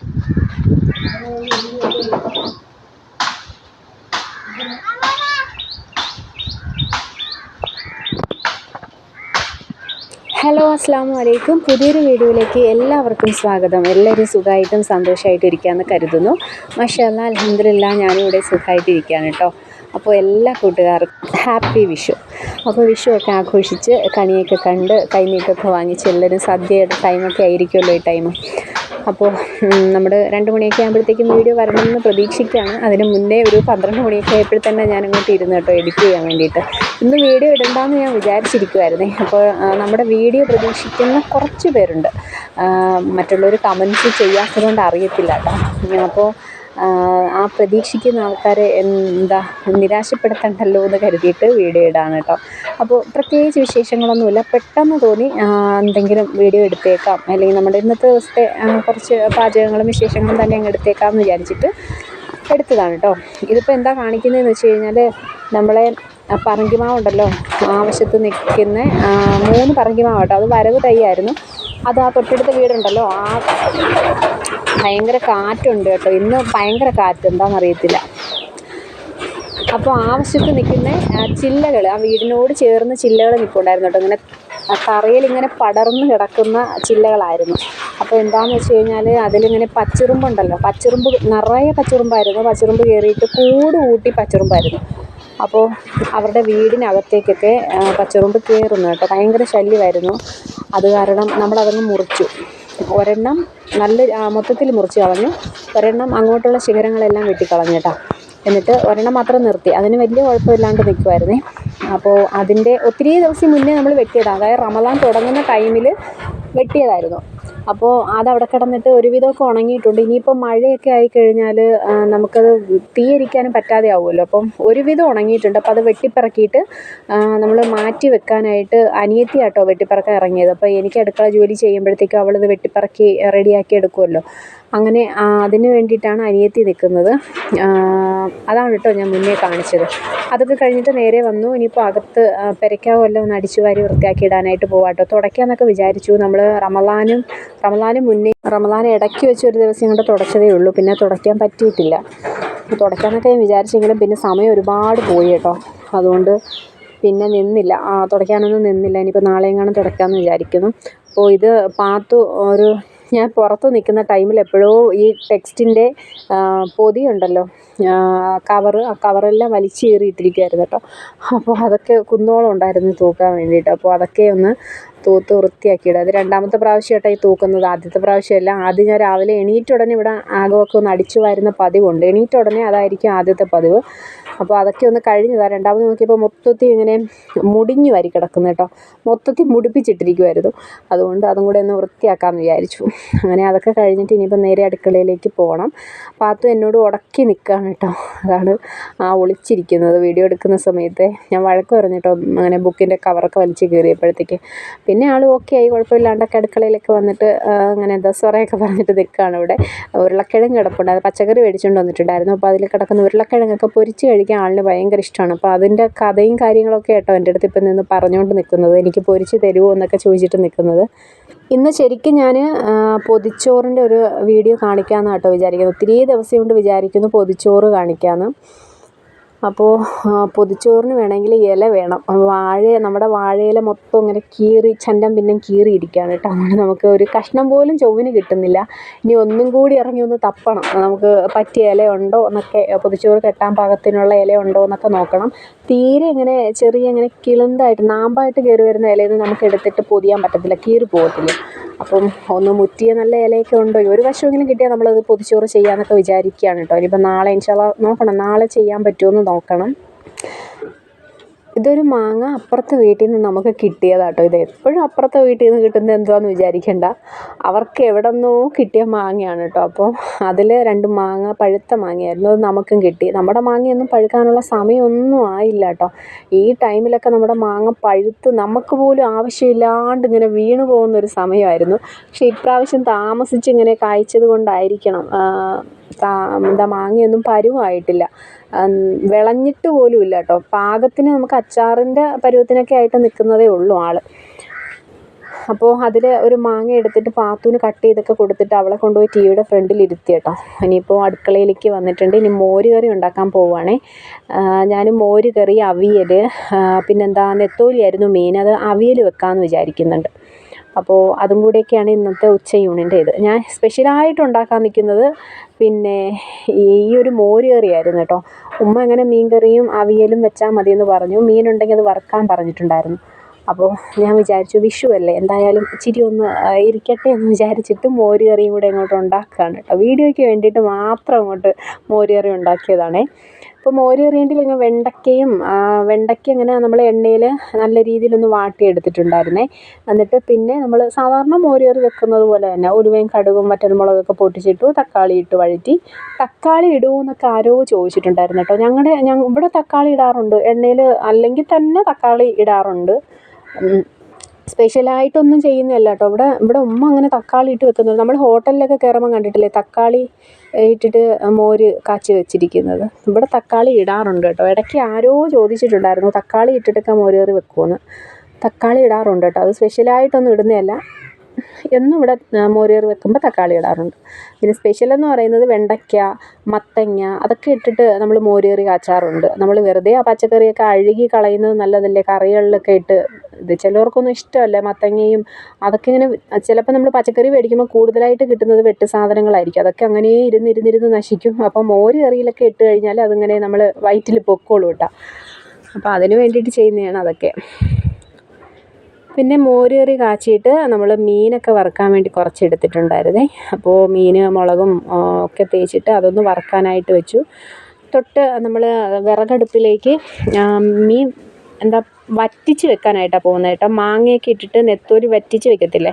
Hello അസ്സാം വലൈക്കും പുതിയൊരു വീഡിയോയിലേക്ക് എല്ലാവർക്കും സ്വാഗതം. എല്ലാവരും സുഖമായിട്ടും സന്തോഷമായിട്ടും ഇരിക്കാമെന്ന് കരുതുന്നു. മഷാല്ല അലഹമില്ല ഞാനും ഇവിടെ സുഖമായിട്ടിരിക്കുകയാണ് കേട്ടോ. അപ്പോൾ എല്ലാ കൂട്ടുകാർക്കും ഹാപ്പി വിഷു. അപ്പോൾ വിഷുവൊക്കെ ആഘോഷിച്ച് കണിയൊക്കെ കണ്ട് കൈനീട്ടൊക്കെ വാങ്ങിച്ച് എല്ലാവരും സദ്യയുടെ ടൈമൊക്കെ ആയിരിക്കുമല്ലോ ഈ ടൈം അപ്പോൾ നമ്മുടെ രണ്ട് മണിയൊക്കെ ആകുമ്പോഴത്തേക്കും വീഡിയോ വരണമെന്ന് പ്രതീക്ഷിക്കുകയാണ്. അതിന് മുന്നേ ഒരു പന്ത്രണ്ട് മണിയൊക്കെ ആയപ്പോൾ തന്നെ ഞാൻ അങ്ങോട്ട് ഇരുന്ന് കേട്ടോ എഡിറ്റ് ചെയ്യാൻ വേണ്ടിയിട്ട്. ഇന്ന് വീഡിയോ ഇടണ്ടെന്ന് ഞാൻ വിചാരിച്ചിരിക്കുമായിരുന്നേ അപ്പോൾ നമ്മുടെ വീഡിയോ പ്രതീക്ഷിക്കുന്ന കുറച്ച് പേരുണ്ട്. മറ്റുള്ളവർ കമൻസ് ചെയ്യാത്തതുകൊണ്ട് അറിയത്തില്ല കേട്ടോ. അപ്പോൾ ആ, പ്രതീക്ഷിക്കുന്ന ആൾക്കാരെ എന്താ നിരാശപ്പെടുത്തണ്ടല്ലോ എന്ന് കരുതിയിട്ട് വീഡിയോ ഇടാണ് കേട്ടോ. അപ്പോൾ പ്രത്യേകിച്ച് വിശേഷങ്ങളൊന്നുമില്ല. പെട്ടെന്ന് തോന്നി എന്തെങ്കിലും വീഡിയോ എടുത്തേക്കാം. അല്ലെങ്കിൽ നമ്മുടെ ഇന്നത്തെ ദിവസത്തെ കുറച്ച് പാചകങ്ങളും വിശേഷങ്ങളും തന്നെ അങ്ങ് എടുത്തേക്കാം എന്ന് വിചാരിച്ചിട്ട് എടുത്തതാണ് കേട്ടോ. ഇതിപ്പോൾ എന്താ കാണിക്കുന്നതെന്ന് വെച്ച് കഴിഞ്ഞാൽ നമ്മളെ പറങ്കിമാവുണ്ടല്ലോ ആവശ്യത്ത് നിൽക്കുന്ന മൂന്ന് പറങ്കിമാവ് കേട്ടോ. അത് വരവ് തൈയായിരുന്നു അത് ആ തൊട്ടടുത്ത വീടുണ്ടല്ലോ. ആ ഭയങ്കര കാറ്റുണ്ട് കേട്ടോ. ഇന്ന് ഭയങ്കര കാറ്റ്. എന്താണെന്നറിയത്തില്ല അപ്പോൾ ആവശ്യത്തിന് നിൽക്കുന്ന ചില്ലകൾ ആ വീടിനോട് ചേർന്ന് ചില്ലകൾ നിൽപ്പുണ്ടായിരുന്നു കേട്ടോ. ഇങ്ങനെ തറയിൽ ഇങ്ങനെ പടർന്ന് കിടക്കുന്ന ചില്ലകളായിരുന്നു. അപ്പോൾ എന്താണെന്ന് വെച്ച് കഴിഞ്ഞാൽ അതിലിങ്ങനെ പച്ചിറുമ്പുണ്ടല്ലോ. പച്ചിറുമ്പ് നിറയെ പച്ചിറുമ്പായിരുന്നു. പച്ചിറുമ്പ് കയറിയിട്ട് കൂട് കൂട്ടി പച്ചിറുമ്പായിരുന്നു. അപ്പോൾ അവരുടെ വീടിനകത്തേക്കൊക്കെ പച്ചറുമ്പ് കയറുന്നു കേട്ടോ. ഭയങ്കര ശല്യമായിരുന്നു. അത് കാരണം നമ്മളതങ്ങ് മുറിച്ചു. ഒരെണ്ണം നല്ല മൊത്തത്തിൽ മുറിച്ച് കളഞ്ഞു. ഒരെണ്ണം അങ്ങോട്ടുള്ള ശിഖരങ്ങളെല്ലാം വെട്ടിക്കളഞ്ഞു കേട്ടോ. എന്നിട്ട് ഒരെണ്ണം മാത്രം നിർത്തി. അതിന് വലിയ കുഴപ്പമില്ലാണ്ട് നിൽക്കുമായിരുന്നേ അപ്പോൾ അതിന്റെ ഒത്തിരി ദിവസം മുന്നേ നമ്മൾ വെട്ടിയതാണ്. അതായത് റമദാൻ തുടങ്ങുന്ന ടൈമിൽ വെട്ടിയതായിരുന്നു. അപ്പോൾ അതവിടെ കിടന്നിട്ട് ഒരുവിധമൊക്കെ ഉണങ്ങിയിട്ടുണ്ട്. ഇനിയിപ്പോൾ മഴയൊക്കെ ആയിക്കഴിഞ്ഞാൽ നമുക്കത് തീയരിക്കാനും പറ്റാതെ ആവുമല്ലോ അപ്പം ഒരുവിധം ഉണങ്ങിയിട്ടുണ്ട്. അപ്പോൾ അത് വെട്ടിപ്പിറക്കിയിട്ട് നമ്മൾ മാറ്റി വെക്കാനായിട്ട് അനിയത്തിയാട്ടോ വെട്ടിപ്പിറക്കാൻ ഇറങ്ങിയത്. അപ്പോൾ എനിക്ക് അടുക്കള ജോലി ചെയ്യുമ്പോഴത്തേക്കും അവളിത് വെട്ടിപ്പിറക്കി റെഡിയാക്കി എടുക്കുമല്ലോ. അങ്ങനെ അതിന് വേണ്ടിയിട്ടാണ് അനിയത്തി നിൽക്കുന്നത്. അതാണ് കേട്ടോ ഞാൻ മുന്നേ കാണിച്ചത്. അതൊക്കെ കഴിഞ്ഞിട്ട് നേരെ വന്നു. ഇനിയിപ്പോൾ അകത്ത് ആ, പെരയ്ക്കാവ് എല്ലാം ഒന്ന് അടിച്ചു വാരി വൃത്തിയാക്കി ഇടാനായിട്ട് പോവാട്ടോ തുടയ്ക്കാമെന്നൊക്കെ വിചാരിച്ചു. നമ്മൾ റമലാനും റമലാനും മുന്നേ റമലാൻ ഇടയ്ക്ക് വെച്ച് ഒരു ദിവസം ഇങ്ങോട്ട് തുടച്ചതേ ഉള്ളൂ. പിന്നെ തുടയ്ക്കാൻ പറ്റിയിട്ടില്ല. തുടയ്ക്കാമെന്നൊക്കെ ഞാൻ വിചാരിച്ചെങ്കിലും പിന്നെ സമയം ഒരുപാട് പോയി കേട്ടോ. അതുകൊണ്ട് പിന്നെ നിന്നില്ല. തുടയ്ക്കാനൊന്നും നിന്നില്ല. ഇനിയിപ്പോൾ നാളെയും കാണും തുടയ്ക്കാമെന്ന് വിചാരിക്കുന്നു. അപ്പോൾ ഇത് പാത്തു ഒരു ഞാൻ പുറത്ത് നിൽക്കുന്ന ടൈമിൽ എപ്പോഴോ ഈ ടെക്സ്റ്റിന്റെ പൊതിയുണ്ടല്ലോ. കവറ് ആ കവറെല്ലാം വലിച്ചു കീറിയിട്ടിരിക്കുമായിരുന്നു കേട്ടോ. അപ്പോൾ അതൊക്കെ കുന്നോളം ഉണ്ടായിരുന്നു തൂക്കാൻ വേണ്ടിയിട്ട്. അപ്പോൾ അതൊക്കെ ഒന്ന് തൂത്ത് വൃത്തിയാക്കിയിടുക. അത് രണ്ടാമത്തെ പ്രാവശ്യമായിട്ടാണ് ഈ തൂക്കുന്നത്. ആദ്യത്തെ പ്രാവശ്യമല്ല. ആദ്യം ഞാൻ രാവിലെ എണീറ്റ ഉടനെ ഇവിടെ ആകമൊക്കെ ഒന്ന് അടിച്ചു വരുന്ന പതിവുണ്ട്. എണീറ്റ ഉടനെ അതായിരിക്കും ആദ്യത്തെ പതിവ്. അപ്പോൾ അതൊക്കെ ഒന്ന് കഴിഞ്ഞതാണ് രണ്ടാമത് നോക്കിയപ്പോൾ മൊത്തത്തിൽ ഇങ്ങനെ മുടിഞ്ഞു വരി കിടക്കുന്നു കേട്ടോ. മൊത്തത്തിൽ മുടിപ്പിച്ചിട്ടിരിക്കുമായിരുന്നു അതുകൊണ്ട് അതും കൂടെ ഒന്ന് വൃത്തിയാക്കാമെന്ന് വിചാരിച്ചു. അങ്ങനെ അതൊക്കെ കഴിഞ്ഞിട്ട് ഇനിയിപ്പോൾ നേരെ അടുക്കളയിലേക്ക് പോകണം. പാത്തു എന്നോട് ഉടക്കി നിൽക്കുകയാണ് കേട്ടോ. അതാണ് ആ ഒളിച്ചിരിക്കുന്നത്. വീഡിയോ എടുക്കുന്ന സമയത്ത് ഞാൻ വഴക്ക് പറഞ്ഞിട്ടോ അങ്ങനെ ബുക്കിന്റെ കവറൊക്കെ വലിച്ച് കയറിയപ്പോഴത്തേക്ക് പിന്നെ ആൾ ഓക്കെ ആയി. കുഴപ്പമില്ലാണ്ടൊക്കെ അടുക്കളയിലൊക്കെ വന്നിട്ട് അങ്ങനെ എന്താ സൊറയൊക്കെ പറഞ്ഞിട്ട് നിൽക്കുകയാണ് ഇവിടെ. ഉരുളക്കിഴങ്ങ് കിടപ്പുണ്ട്. അത് പച്ചക്കറി മേടിച്ചുകൊണ്ട് വന്നിട്ടുണ്ടായിരുന്നു. അപ്പോൾ അതിൽ കിടക്കുന്ന ഉരുളക്കിഴങ്ങൊക്കെ പൊരിച്ച് കഴിക്കാൻ ആളിന് ഭയങ്കര ഇഷ്ടമാണ്. അപ്പോൾ അതിന്റെ കഥയും കാര്യങ്ങളൊക്കെ കേട്ടോ എന്റെ അടുത്ത് ഇപ്പം നിന്ന് പറഞ്ഞുകൊണ്ട് നിൽക്കുന്നത്. എനിക്ക് പൊരിച്ച് തരുമോ എന്നൊക്കെ ചോദിച്ചിട്ട് നിൽക്കുന്നത്. ഇന്ന് ശരിക്കും ഞാൻ പൊതിച്ചോറിന്റെ ഒരു വീഡിയോ കാണിക്കാമെന്ന് കേട്ടോ വിചാരിക്കുന്നത്. ഒത്തിരി ദിവസം കൊണ്ട് വിചാരിക്കുന്നു പൊതിച്ചോറ് കാണിക്കാമെന്ന്. അപ്പോൾ പൊതിച്ചോറിന് വേണമെങ്കിൽ ഇല വേണം. വാഴ നമ്മുടെ വാഴയില മൊത്തം ഇങ്ങനെ കീറി ചണ്ടം കീറി കീറിയിരിക്കുകയാണ് കേട്ടോ. അതുകൊണ്ട് നമുക്ക് ഒരു കഷ്ണം പോലും ചൊവ്വിന് കിട്ടുന്നില്ല. ഇനി ഒന്നും കൂടി ഇറങ്ങി ഒന്ന് തപ്പണം. നമുക്ക് പറ്റിയ ഇല എന്നൊക്കെ പൊതിച്ചോറ് കെട്ടാൻ പാകത്തിനുള്ള ഇല ഉണ്ടോ എന്നൊക്കെ നോക്കണം. തീരെ ഇങ്ങനെ ചെറിയ ഇങ്ങനെ കിളുന്തായിട്ട് നാമ്പായിട്ട് കയറി വരുന്ന ഇലയിൽ നമുക്ക് എടുത്തിട്ട് പൊതിയാൻ പറ്റത്തില്ല. കീറി പോകത്തില്ല. അപ്പം ഒന്ന് മുറ്റിയ നല്ല ഇലയൊക്കെ ഉണ്ടോ? ഒരു വശമെങ്കിലും കിട്ടിയാൽ നമ്മളത് പൊതിച്ചോറ് ചെയ്യാമെന്നൊക്കെ വിചാരിക്കുകയാണ് കേട്ടോ. ഇനിയിപ്പോൾ നാളെ ഇൻഷാല്ല നോക്കണം. നാളെ ചെയ്യാൻ പറ്റുമോ എന്ന് നോക്കണം. ഇതൊരു മാങ്ങ അപ്പുറത്തെ വീട്ടിൽ നിന്ന് നമുക്ക് കിട്ടിയതാട്ടോ. ഇത് എപ്പോഴും അപ്പുറത്തെ വീട്ടിൽ നിന്ന് കിട്ടുന്നത് എന്തുവാന്ന് വിചാരിക്കണ്ട. അവർക്ക് എവിടെ നിന്നോ കിട്ടിയ മാങ്ങയാണ് കേട്ടോ. അപ്പോൾ അതിൽ രണ്ട് മാങ്ങ പഴുത്ത മാങ്ങയായിരുന്നു. അത് നമുക്കും കിട്ടി. നമ്മുടെ മാങ്ങയൊന്നും പഴുക്കാനുള്ള സമയമൊന്നും ആയില്ല കേട്ടോ. ഈ ടൈമിലൊക്കെ നമ്മുടെ മാങ്ങ പഴുത്ത് നമുക്ക് പോലും ആവശ്യമില്ലാണ്ട് ഇങ്ങനെ വീണു പോകുന്ന ഒരു സമയമായിരുന്നു. പക്ഷേ ഇപ്രാവശ്യം താമസിച്ച് ഇങ്ങനെ കായ്ച്ചത് കൊണ്ടായിരിക്കണം. എന്താ മാങ്ങയൊന്നും പരുവായിട്ടില്ല. വിളഞ്ഞിട്ട് പോലും ഇല്ല കേട്ടോ. പാകത്തിന് നമുക്ക് അച്ചാറിന്റെ പരുവത്തിനൊക്കെ ആയിട്ട് നിൽക്കുന്നതേ ഉള്ളൂ ആൾ. അപ്പോൾ അതിൽ ഒരു മാങ്ങ എടുത്തിട്ട് പാത്തുവിന് കട്ട് ചെയ്തൊക്കെ കൊടുത്തിട്ട് അവളെ കൊണ്ടുപോയി ടി വിയുടെ ഫ്രണ്ടിൽ ഇരുത്തി കേട്ടോ. ഇനിയിപ്പോൾ അടുക്കളയിലേക്ക് വന്നിട്ടുണ്ട്. ഇനി മോര് കറി ഉണ്ടാക്കാൻ പോവുകയാണേ ഞാൻ മോര് കറി അവിയൽ പിന്നെന്താ നെത്തോലിയായിരുന്നു മെയിൻ അത് അവിയൽ വെക്കാമെന്ന് വിചാരിക്കുന്നുണ്ട്. അപ്പോൾ അതും കൂടിയൊക്കെയാണ് ഇന്നത്തെ ഉച്ച ഉച്ചയൂണിന്റെ ഇത് ഞാൻ സ്പെഷ്യലായിട്ട് ഉണ്ടാക്കാൻ നിൽക്കുന്നത് പിന്നെ ഈ ഒരു മോര് കറിയായിരുന്നു കേട്ടോ. ഉമ്മ എങ്ങനെ മീൻ കറിയും അവിയലും വെച്ചാൽ മതിയെന്ന് പറഞ്ഞു. മീനുണ്ടെങ്കിൽ അത് വറുക്കാൻ പറഞ്ഞിട്ടുണ്ടായിരുന്നു. അപ്പോൾ ഞാൻ വിചാരിച്ചു വിഷു അല്ലേ എന്തായാലും ഇച്ചിരി ഒന്ന് ഇരിക്കട്ടെ എന്ന് വിചാരിച്ചിട്ട് മോര് കറിയും കൂടെ ഇങ്ങോട്ട് ഉണ്ടാക്കുകയാണ് കേട്ടോ. വീഡിയോയ്ക്ക് വേണ്ടിയിട്ട് മാത്രം അങ്ങോട്ട് മോര് കറി ഉണ്ടാക്കിയതാണേ. അപ്പോൾ മോര് കറിയിൽ ഇങ്ങനെ വെണ്ടയ്ക്കയും വെണ്ടയ്ക്ക ഇങ്ങനെ നമ്മൾ എണ്ണയിൽ നല്ല രീതിയിലൊന്ന് വാട്ടിയെടുത്തിട്ടുണ്ടായിരുന്നേ. എന്നിട്ട് പിന്നെ നമ്മൾ സാധാരണ മോര് കറി വെക്കുന്നത് പോലെ തന്നെ ഉലുവയും കടുകും വറ്റൽമുളകൊക്കെ പൊട്ടിച്ചിട്ടു തക്കാളി ഇട്ട് വഴറ്റി. തക്കാളി ഇടുമോ എന്നൊക്കെ ആരോ ചോദിച്ചിട്ടുണ്ടായിരുന്നു കേട്ടോ. ഞങ്ങളുടെ ഇവിടെ തക്കാളി ഇടാറുണ്ട്. എണ്ണയിൽ അല്ലെങ്കിൽ തന്നെ തക്കാളി ഇടാറുണ്ട്. സ്പെഷ്യലായിട്ടൊന്നും ചെയ്യുന്നതല്ല കേട്ടോ ഇവിടെ ഇവിടെ ഉമ്മ അങ്ങനെ തക്കാളി ഇട്ട് വെക്കുന്നത്. നമ്മൾ ഹോട്ടലിലൊക്കെ കയറുമ്പോൾ കണ്ടിട്ടില്ലേ? തക്കാളി ഇട്ടിട്ട് മോര് കാച്ചി വെച്ചിരിക്കുന്നത്. ഇവിടെ തക്കാളി ഇടാറുണ്ട് കേട്ടോ. ഇടയ്ക്ക് ആരോ ചോദിച്ചിട്ടുണ്ടായിരുന്നു തക്കാളി ഇട്ടിട്ടൊക്കെ മോര് കറി വെക്കുമെന്ന് തക്കാളി ഇടാറുണ്ട് കേട്ടോ. അത് സ്പെഷ്യലായിട്ടൊന്നും ഇടുന്നതല്ല. എന്നും ഇവിടെ മോര് വെക്കുമ്പോൾ തക്കാളി ഇടാറുണ്ട്. പിന്നെ സ്പെഷ്യൽ എന്ന് പറയുന്നത് വെണ്ടയ്ക്ക മത്തങ്ങ അതൊക്കെ ഇട്ടിട്ട് നമ്മൾ മോര് കറി കാച്ചാറുണ്ട്. നമ്മൾ വെറുതെ ആ പച്ചക്കറിയൊക്കെ അഴുകി കളയുന്നത് നല്ലതല്ലേ? കറികളിലൊക്കെ ഇട്ട് ഇത് ചിലവർക്കൊന്നും ഇഷ്ടമല്ല. മത്തങ്ങയും അതൊക്കെ ഇങ്ങനെ ചിലപ്പോൾ നമ്മൾ പച്ചക്കറി മേടിക്കുമ്പോൾ കൂടുതലായിട്ട് കിട്ടുന്നത് വെട്ട് സാധനങ്ങളായിരിക്കും. അതൊക്കെ അങ്ങനെ ഇരുന്ന് ഇരുന്നിരുന്ന് നശിക്കും. അപ്പോൾ മോര് കറിയിലൊക്കെ ഇട്ട് കഴിഞ്ഞാൽ അതിങ്ങനെ നമ്മൾ വയറ്റിൽ പൊക്കോളൂ കേട്ടോ. അപ്പോൾ അതിന് വേണ്ടിയിട്ട് ചെയ്യുന്നതാണ് അതൊക്കെ. പിന്നെ മോര് കറി കാച്ചിയിട്ട് നമ്മൾ മീനൊക്കെ വറുക്കാൻ വേണ്ടി കുറച്ച് എടുത്തിട്ടുണ്ടായിരുന്നേ അപ്പോൾ മീൻ മുളകും ഒക്കെ തേച്ചിട്ട് അതൊന്ന് വറുക്കാനായിട്ട് വെച്ചു. തൊട്ട് നമ്മൾ വിറകടുപ്പിലേക്ക് മീൻ എന്താ വറ്റിച്ച് വെക്കാനായിട്ടാണ് പോകുന്നത് കേട്ടോ. മാങ്ങയൊക്കെ ഇട്ടിട്ട് നെത്തോലി വറ്റിച്ച് വെക്കത്തില്ലേ?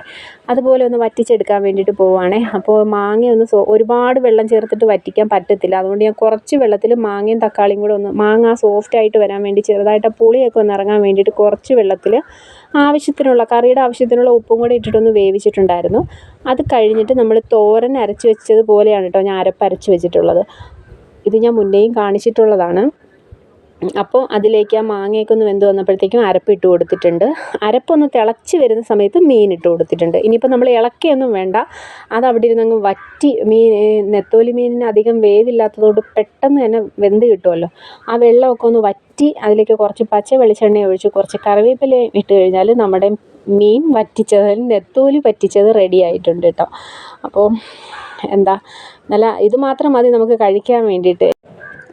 അതുപോലെ ഒന്ന് വറ്റിച്ചെടുക്കാൻ വേണ്ടിയിട്ട് പോവുകയാണേ അപ്പോൾ മാങ്ങ ഒന്ന് ഒരുപാട് വെള്ളം ചേർത്തിട്ട് വറ്റിക്കാൻ പറ്റത്തില്ല. അതുകൊണ്ട് ഞാൻ കുറച്ച് വെള്ളത്തിൽ മാങ്ങയും തക്കാളിയും കൂടെ ഒന്ന് മാങ്ങ സോഫ്റ്റായിട്ട് വരാൻ വേണ്ടി ചെറുതായിട്ട് പുളിയൊക്കെ ഒന്ന് ഇറങ്ങാൻ വേണ്ടിയിട്ട് കുറച്ച് വെള്ളത്തിൽ ആവശ്യത്തിനുള്ള കറിയുടെ ആവശ്യത്തിനുള്ള ഉപ്പും കൂടെ ഇട്ടിട്ടൊന്ന് വേവിച്ചിട്ടുണ്ടായിരുന്നു. അത് കഴിഞ്ഞിട്ട് നമ്മൾ തോരൻ അരച്ച് വെച്ചതുപോലെയാണ് കേട്ടോ ഞാൻ അരപ്പരച്ച് വെച്ചിട്ടുള്ളത്. ഇത് ഞാൻ മുന്നേയും കാണിച്ചിട്ടുള്ളതാണ്. അപ്പോൾ അതിലേക്ക് ആ മാങ്ങയൊക്കെ ഒന്ന് വെന്ത് വന്നപ്പോഴത്തേക്കും അരപ്പിട്ട് കൊടുത്തിട്ടുണ്ട്. അരപ്പൊന്ന് തിളച്ച് വരുന്ന സമയത്ത് മീൻ ഇട്ട് കൊടുത്തിട്ടുണ്ട്. ഇനിയിപ്പോൾ നമ്മൾ ഇളക്കിയൊന്നും വേണ്ട. അത് അവിടെ ഇരുന്നങ്ങ് വറ്റി മീൻ നെത്തോലി മീനിന് അധികം വേവില്ലാത്തതുകൊണ്ട് പെട്ടെന്ന് തന്നെ വെന്ത് കിട്ടുമല്ലോ. ആ വെള്ളമൊക്കെ ഒന്ന് വറ്റി അതിലേക്ക് കുറച്ച് പച്ച വെളിച്ചെണ്ണ ഒഴിച്ച് കുറച്ച് കറിവേപ്പില ഇട്ട് കഴിഞ്ഞാൽ നമ്മുടെ മീൻ വറ്റിച്ചത് നെത്തോലി വറ്റിച്ചത് റെഡി ആയിട്ടുണ്ട് കേട്ടോ. അപ്പോൾ എന്താ നല്ല ഇത് മാത്രം മതി നമുക്ക് കഴിക്കാൻ വേണ്ടിയിട്ട്.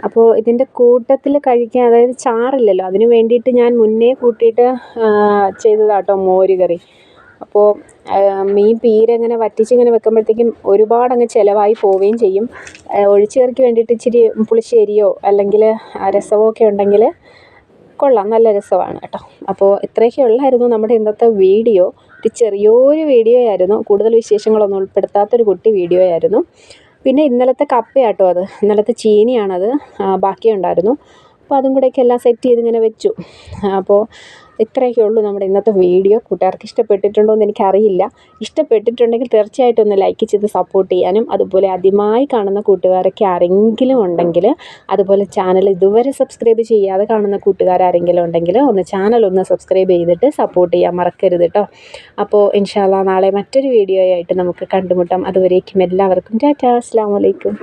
അപ്പോൾ ഇതിന്റെ കൂട്ടത്തിൽ കഴിക്കാൻ അതായത് ചാറില്ലല്ലോ അതിന് വേണ്ടിയിട്ട് ഞാൻ മുന്നേ കൂട്ടിയിട്ട് ചെയ്തതാണ് കേട്ടോ മോര് കറി. അപ്പോൾ മീൻ പീര ഇങ്ങനെ വറ്റിച്ചിങ്ങനെ വെക്കുമ്പോഴത്തേക്കും ഒരുപാടങ്ങ് ചിലവായി പോവുകയും ചെയ്യും. ഒഴിച്ചു കറിക്ക് വേണ്ടിയിട്ട് ഇച്ചിരി പുളിശ്ശേരിയോ അല്ലെങ്കിൽ രസമോ ഒക്കെ ഉണ്ടെങ്കിൽ കൊള്ളാം നല്ല രസമാണ് കേട്ടോ. അപ്പോൾ ഇത്രയൊക്കെ ഉള്ളായിരുന്നു നമ്മുടെ ഇന്നത്തെ വീഡിയോ. ഒരു ചെറിയൊരു വീഡിയോ ആയിരുന്നു കൂടുതൽ വിശേഷങ്ങളൊന്നും ഉൾപ്പെടുത്താത്തൊരു കുട്ടി വീഡിയോ ആയിരുന്നു പിന്നെ ഇന്നലത്തെ കപ്പയാട്ടോ അത്. ഇന്നലത്തെ ചീനിയാണത്. ബാക്കിയുണ്ടായിരുന്നു. അപ്പോൾ അതും കൂടെയൊക്കെ എല്ലാം സെറ്റ് ചെയ്ത് ഇങ്ങനെ വെച്ചു. അപ്പോൾ ഇത്രയൊക്കെ ഉള്ളൂ നമ്മുടെ ഇന്നത്തെ വീഡിയോ. കൂട്ടുകാർക്ക് ഇഷ്ടപ്പെട്ടിട്ടുണ്ടോ എന്ന് എനിക്കറിയില്ല. ഇഷ്ടപ്പെട്ടിട്ടുണ്ടെങ്കിൽ തീർച്ചയായിട്ടും ഒന്ന് ലൈക്ക് ചെയ്ത് സപ്പോർട്ട് ചെയ്യാനും അതുപോലെ ആദ്യമായി കാണുന്ന കൂട്ടുകാരൊക്കെ ആരെങ്കിലും ഉണ്ടെങ്കിൽ അതുപോലെ ചാനൽ ഇതുവരെ സബ്സ്ക്രൈബ് ചെയ്യാതെ കാണുന്ന കൂട്ടുകാരെങ്കിലും ഉണ്ടെങ്കിൽ ഒന്ന് ചാനൽ ഒന്ന് സബ്സ്ക്രൈബ് ചെയ്തിട്ട് സപ്പോർട്ട് ചെയ്യാൻ മറക്കരുത് കേട്ടോ അപ്പോൾ ഇൻഷാല്ല നാളെ മറ്റൊരു വീഡിയോ ആയിട്ട് നമുക്ക് കണ്ടുമുട്ടാം. അതുവരേക്കും എല്ലാവർക്കും ടാറ്റാ. അസ്സാം വലൈക്കും